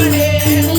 Monday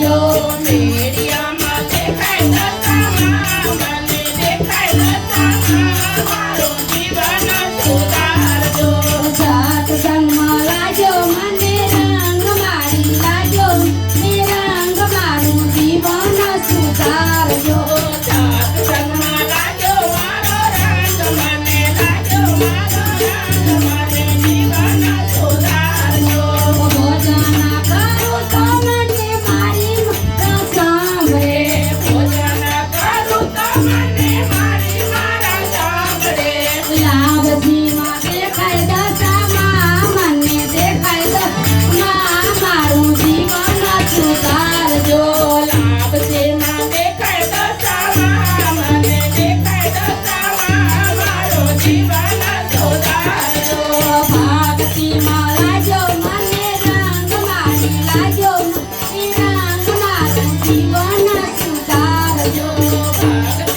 Yo, Miriam, te cae la cama. yo,